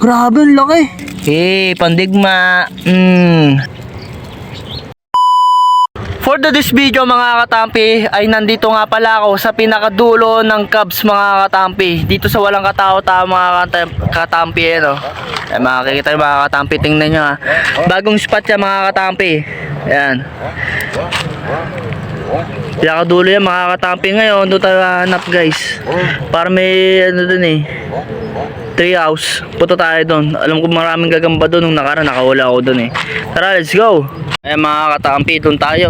Grabe, ang laki. Eh, pandigma. Mm. For the this video mga katampi ay nandito nga pala ako sa pinakadulo ng Cubs mga katampi dito sa walang katao-tao mga katam- katampi eh, no? Ay, makikita yung mga katampi tingnan nyo ha bagong spot yan mga katampi ayan pinakadulo yan mga katampi. Ngayon doon tayo hanap guys. Para may ano dun eh tree house. Punta tayo doon. Alam ko maraming gagamba doon nung nakaraan. Nakawala ako doon eh. Tara let's go. Ayan mga katampi doon tayo.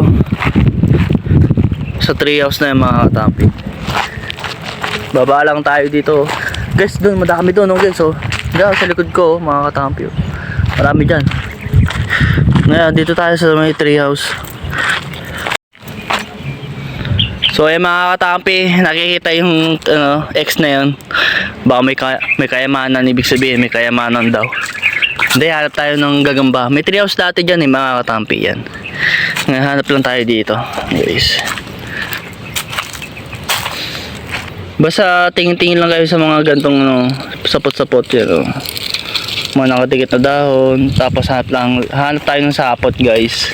Sa tree house na yung mga baba lang tayo dito guys doon madami doon oh, guys oh. Diyan sa likod ko oh, oh. marami dyan ngayon dito tayo sa may tree house So eh mga katampi, nakikita yung ano, X na yun. Baka may, kaya, may kayamanan, ibig sabihin may kayamanan daw. Hindi, hanap tayo ng gagamba. May treehouse dati dyan eh mga katampi yan. Hanap lang tayo dito. Anyways. Basta tingin-tingin lang kayo sa mga gantong ano, sapot-sapot yan. Oh. Mga nakadikit na dahon. Tapos hanap, lang, hanap tayo ng sapot guys.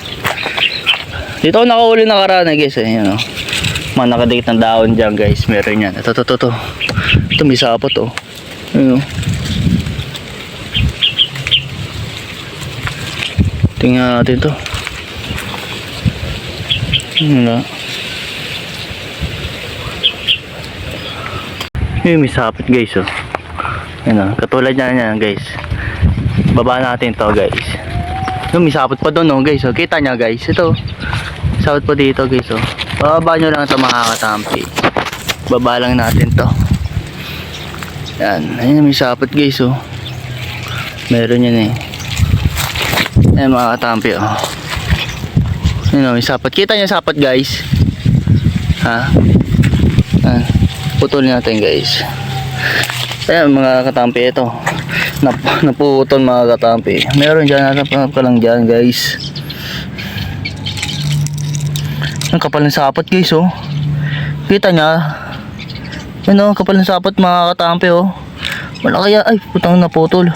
Dito ako nakahuli na karana guys eh. Yan, oh mga nakadikit ng dahon dyan guys. Meron yan. Ito to to to ito may sapot oh. Ayun oh. Tingnan natin to. Wala. Yun may sapot guys oh. Ayun oh. Katulad yan yan guys. Baba natin to guys. Yun may sapot pa doon oh guys oh. Kita nya guys. Ito sapot pa dito guys oh Bababa nyo lang ito mga katampi. Baba lang natin to. Yan. Ayun may sapot guys oh. Meron yan eh. Ayan mga katampi oh. Ayun oh, may sapot. Kita nyo sapot guys. Ha? Ayan. Putulin natin guys. Ayan mga katampi ito. Nap naputol mga katampi. Meron dyan. Hanap ka lang dyan guys. Ang kapal ng sapot guys oh. Kita niya. Yan oh, kapal ng sapot mga katampi oh. Malaki yan. Ay, putang naputol.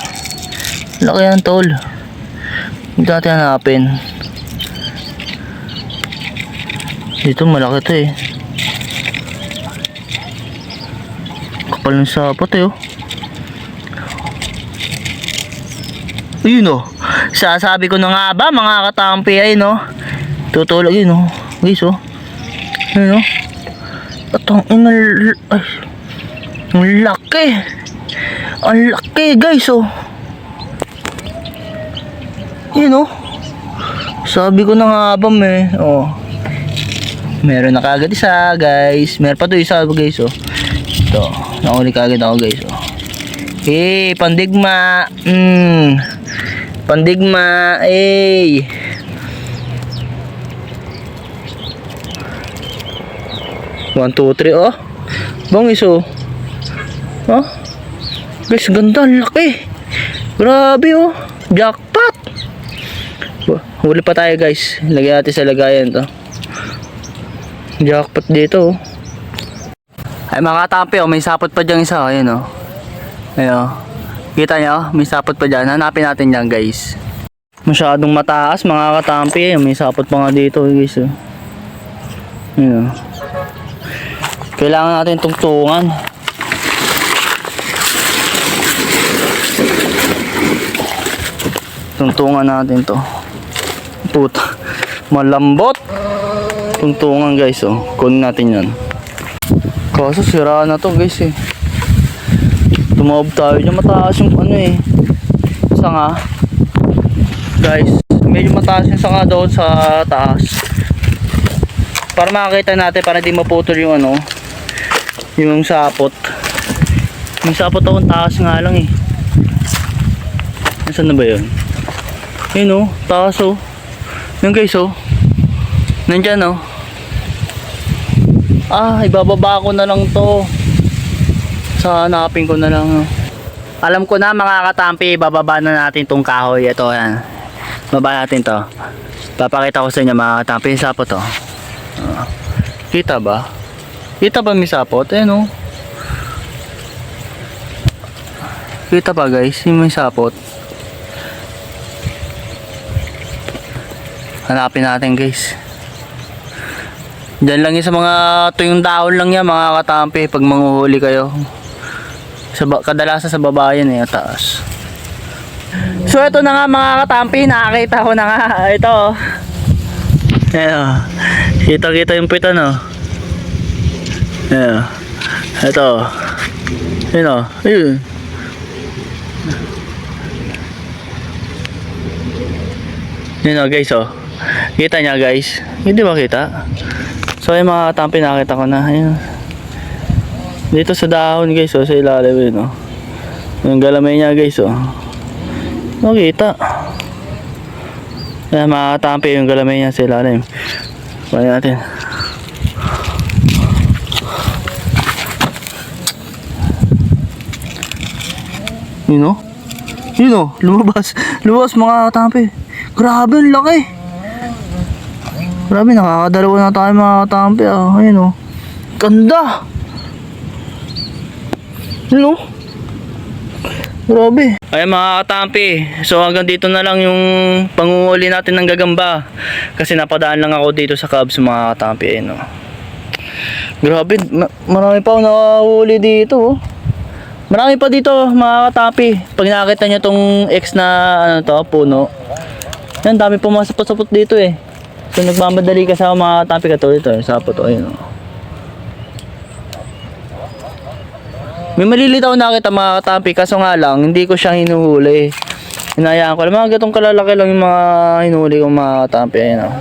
Malaki yan tol. Hindi natin hanapin. Dito malaki to eh. Kapal ng sapot eh oh. Ayun oh. Sasabi ko na nga ba mga katampi ay no. Tutulog yun oh. Guys, oh. Ano? At ang ina... Ay. Ang laki. Ang laki, guys, oh. Yun, oh. Sabi ko na nga ba, eh. Oh. Meron na kagad isa, guys. Meron pa to isa, guys, oh. Ito. Nakuli kagad ako, guys, oh. Eh, pandigma. Mm. Pandigma. Eh. One, two, three, oh. Bangis, oh. Oh. Guys, ganda, laki. Grabe, oh. Jackpot. Huli pa tayo, guys. Lagyan natin sa lagayan to. Jackpot dito, oh. Ay, mga katampi, oh. May sapot pa dyan isa, oh. Ayan, oh. Ayan, oh. Kita nyo, oh. May sapot pa dyan. Hanapin natin dyan, guys. Masyadong mataas, mga katampi. May sapot pa nga dito, guys, oh. Ayan, oh. Kailangan natin tungtungan. Tungtungan natin to. Puta. Malambot. Tungtungan guys oh. Kunin natin yan. Kaso sira na to guys eh. Tumawag tayo dyan. Mataas yung ano eh. Sanga. Guys. Medyo mataas yung sanga doon sa taas. Para makakita natin para di maputol yung ano yung sapot. Yung sapot akong taas nga lang eh. Nasaan na ba yun? Yun oh taas oh. Yun guys oh. Nandyan oh. Ah ibababa ko na lang to. Sa hanapin ko na lang oh. alam ko na mga katampi bababa na natin tong kahoy. Ito yan. Baba natin to. Papakita ko sa inyo mga katampi yung sapot oh. Ah, kita ba Kita ba may sapot? Ayan o. Kita pa guys, yung may sapot. Hanapin natin guys. Diyan lang yung sa mga tuyong dahon lang yan mga katampi pag manguhuli kayo. Sa kadalasan sa baba yan eh, taas. So ito na nga mga katampi, nakakita ko na nga. Ito. Ayan o. Kita kita yung pitan o. Ayan. Ito. Yun o. Ayun. Yun o guys o. Kita niya guys. Hindi ba kita? So yung mga katampi nakita ko na. Ayun. Dito sa dahon guys o. Sa ilalim yun o. Yung galamay niya guys o. Nakita. Ayan mga katampi yung galamay niya sa ilalim. Kuha natin. Yun o. Yun o. Lumabas. Lumabas mga katampi. Grabe ang laki. Grabe nakakadalawa na tayo mga katampi. Ah. Ayun o. Ganda. Yun o. Grabe. Ay mga katampi, so hanggang dito na lang yung pangunguli natin ng gagamba. Kasi napadaan lang ako dito sa Cubs mga katampi. Ayun, oh. Grabe, ma- marami pa ako nakahuli dito. Oh. Marami pa dito mga katampi. Pag nakita nyo tong X na ano to, puno. Yan, dami pumasapot-sapot dito eh. So nagmamadali ka sa mga katampi katulad ito. eh, Sapot, oh, ayun. Oh. May malilitaw na kita mga katampi kaso nga lang hindi ko siya hinuhuli. Hinayaan ko lang mga gatong kalalaki lang yung mga hinuhuli kong mga katampi. Ayun oh.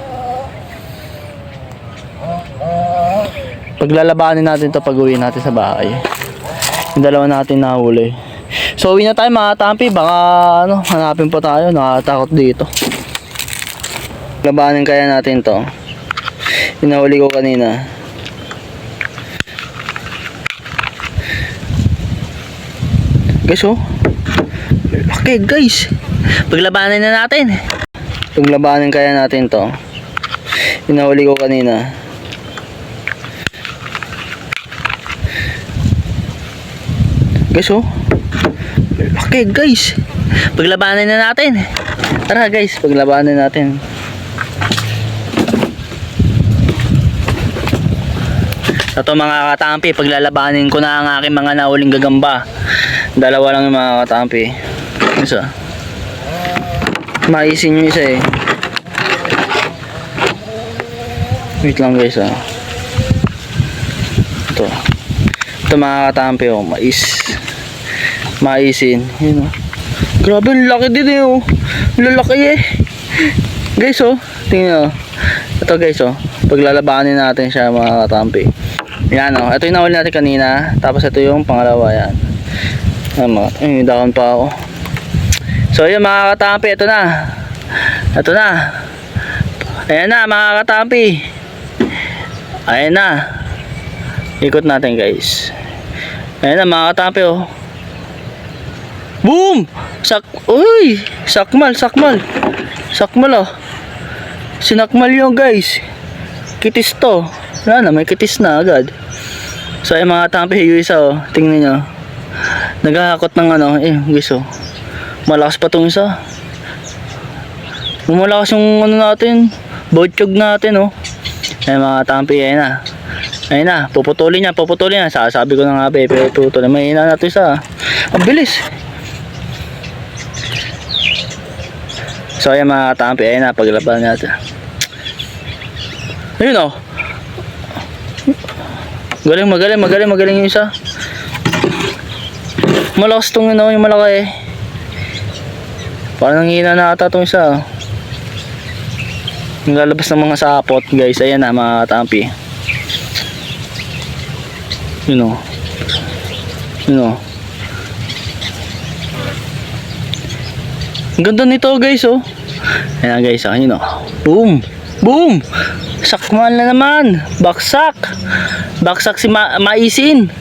Paglalabanin natin to pag uwi natin sa bahay. Yung dalawa natin nahuli. So uwi na tayo mga katampi. Baka ano, hanapin pa tayo. Nakakatakot dito. Labanin kaya natin to. Hinahuli ko kanina. Guys, oh. Okay, guys. Paglabanan na natin. Paglabanan kaya natin to. Hinahuli ko kanina. Guys, oh. Okay, guys. Paglabanan na natin. Tara, guys. Paglabanan natin. Sa to mga katampi, paglalabanin ko na ang aking mga nauling gagamba. Dalawa lang yung mga katampi. Isa. Maisin yung isa eh. Wait lang guys ah. Ito. Ito mga katampi oh, mais. Maisin. Yun oh. Grabe, ang laki din eh oh. Lalaki eh. Guys oh, tingnan oh. Ito guys oh, paglalabanin natin siya mga katampi. Yan oh, ito yung nahuli natin kanina. Tapos ito yung pangalawa yan. Ayan mga, ay, dahon pa ako. So yun mga katampi, ito na. Ito na. Ayan na mga katampi. Ayan na. Ikot natin guys. Ayan na mga katampi oh. Boom! Sak Uy! Sakmal, sakmal. Sakmal oh. Sinakmal yung guys. Kitis to. Wala na, may kitis na agad. So ay mga tampi, yung isa oh. Tingnan nyo. Naghahakot ng ano, eh, guys oh. Malakas pa tong isa. Malakas yung ano natin. Botchog natin oh. Ay mga tampi, ayun na. Ayun na, puputulin niya, puputulin niya. Sasabi ko na nga, bebe, puputulin. May ina natin isa. Ang bilis. So ayan mga tampi, ayun na, paglaban natin. Ayun oh. Galing, magaling, magaling, magaling yung isa. Malakas tong ano, yung malaki eh. Parang nanghina na ata tong isa. Yung lalabas ng mga sapot guys, ayan na mga tampi. Yun o. Yun o. Ang ganda nito guys oh. Ayan guys, ah, yun o. Boom! Boom! Sakman na naman. Baksak. Baksak si Ma Maisin.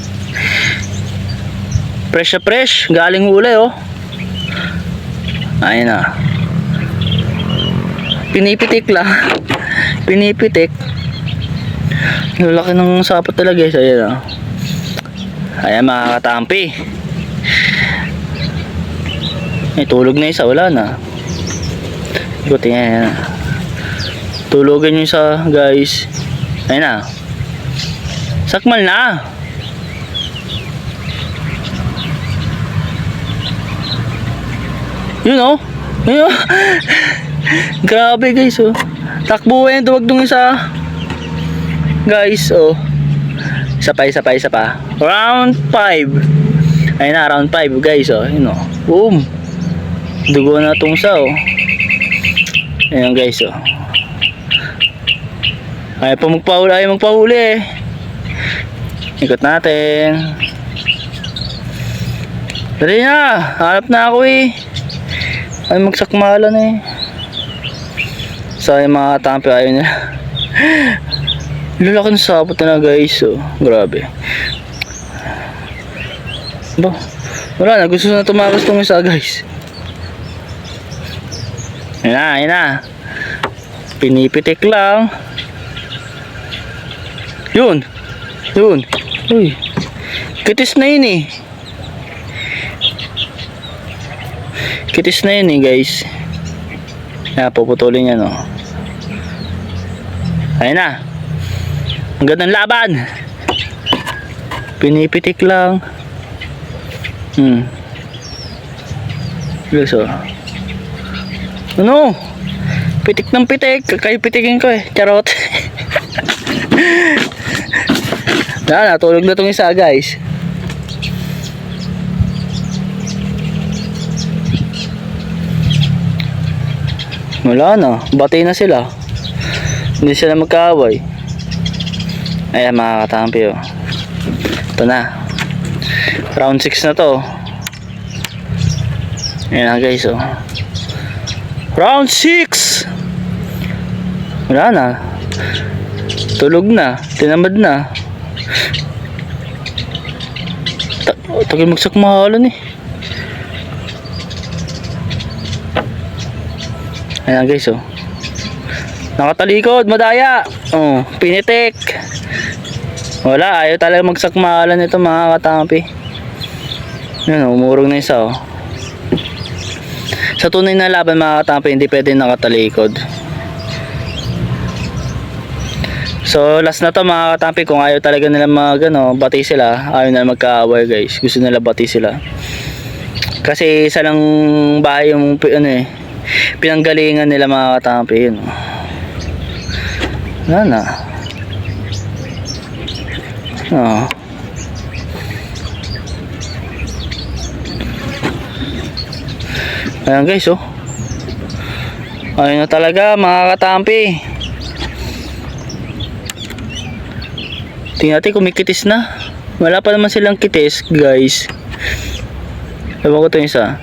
Fresh na fresh. Galing uli oh. Ayun na. Pinipitik lang. Pinipitik. Lalaki ng sapot talaga guys. Ayan oh. Ayan mga katampi. Ay, tulog na isa, wala na. Nga yan. Tulugan yung isa, guys. Ayun na. Sakmal na. Yun oh. Yun oh. Grabe guys oh. Takbuhin, tuwag dong isa. Guys, oh. Isa pa, isa pa, isa pa. Round 5. Ayun na, round 5 guys oh. Yun oh. Boom. Dugo na tong isa oh. Ayan guys oh. Ayaw pa magpahuli, ayaw magpahuli eh. Ikot natin. Dali na, hanap na ako eh. Ay magsakmalan eh. Sayang mga tampi ayaw nila. Lalaki ng sapot na guys oh. Grabe. Ba, wala na, gusto na tumakas tong isa guys. Ayan na, ayan na. Pinipitik lang. Yun. Yun. Uy. Kitis na yun eh. Kitis na yun eh guys. Kaya puputulin yan oh. Ayun na. Ang gandang laban. Pinipitik lang. Hmm. Guys oh. Ano? Pitik ng pitik. Kayo pitikin ko eh. Charot. Na, natulog na tong isa guys. Wala na. Bati na sila. Hindi sila magkaaway. Ayan mga katampi oh. Ito na. Round 6 na to. Ayan na guys oh. Round 6! Wala na. Tulog na. Tinamad na. Ta oh, tagal magsakmahalan eh. Ayan guys oh. Nakatalikod, madaya. Oh, pinitik. Wala, ayaw talaga magsakmahalan ito mga katampi. Yan, oh, umurong na isa oh. Sa tunay na laban mga katampi, hindi pwede nakatalikod. So last na to mga katampi kung ayaw talaga nila mag ano, bati sila, ayaw nila magkaaway guys. Gusto nila bati sila. Kasi isa lang bahay yung ano eh, pinanggalingan nila mga katampi yun. Wala na. Oh. Ayan guys oh. Ayun na talaga mga katampi. Tingnan natin kung may kitis na. Wala pa naman silang kitis, guys. Ewan ko ito yung isa.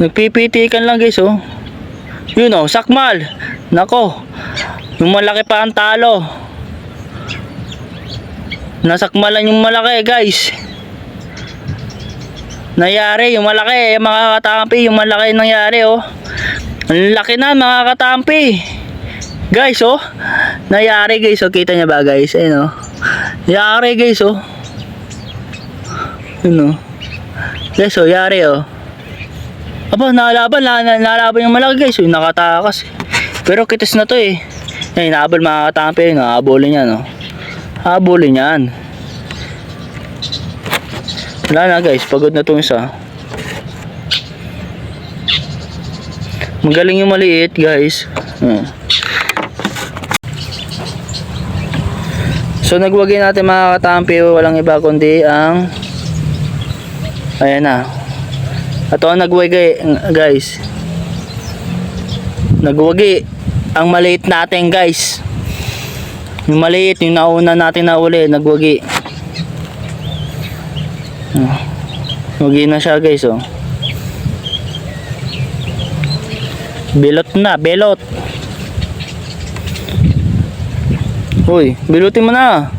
Nagpipitikan lang guys, oh. Yun oh, sakmal. Nako. Yung malaki pa ang talo. Nasakmalan yung malaki, guys. Nangyari, yung malaki, yung mga katampi, yung malaki nangyari, oh. Ang laki na, mga katampi. Guys, oh. Nangyari, guys, oh. Kita niya ba, guys? Ayun, oh. Nangyari, guys, oh. Yun, oh. Guys, oh, yari, oh. Aba, nalaban, na, na, nalaban yung malaki, guys. Yung nakatakas. Pero kitis na to, eh. Yan, inaabol mga katampi, no. Habulin yan, oh. Habulin yan. Wala na guys, pagod na tong isa. Magaling yung maliit guys. Hmm. So nagwagi natin mga katampi, walang iba kundi ang Ayan na. Ito ang nagwagi guys. Nagwagi ang maliit natin guys. Yung maliit, yung nauna natin na uli, nagwagi. Huwag na siya guys oh. Bilot na, belot. Uy, bilutin mo na.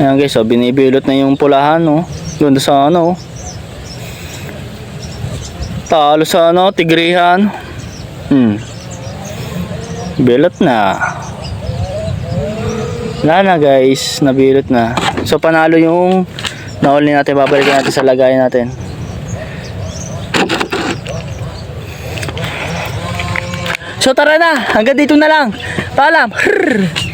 Ayan guys, oh, binibilot na yung pulahan oh. Ganda sa ano oh. Talo sa ano, tigrihan. Hmm. Bilot na. Wala na guys, nabilot na. So panalo yung nahuli natin. Babalikan natin sa lagayan natin. So tara na, hanggang dito na lang. Paalam. Brrr.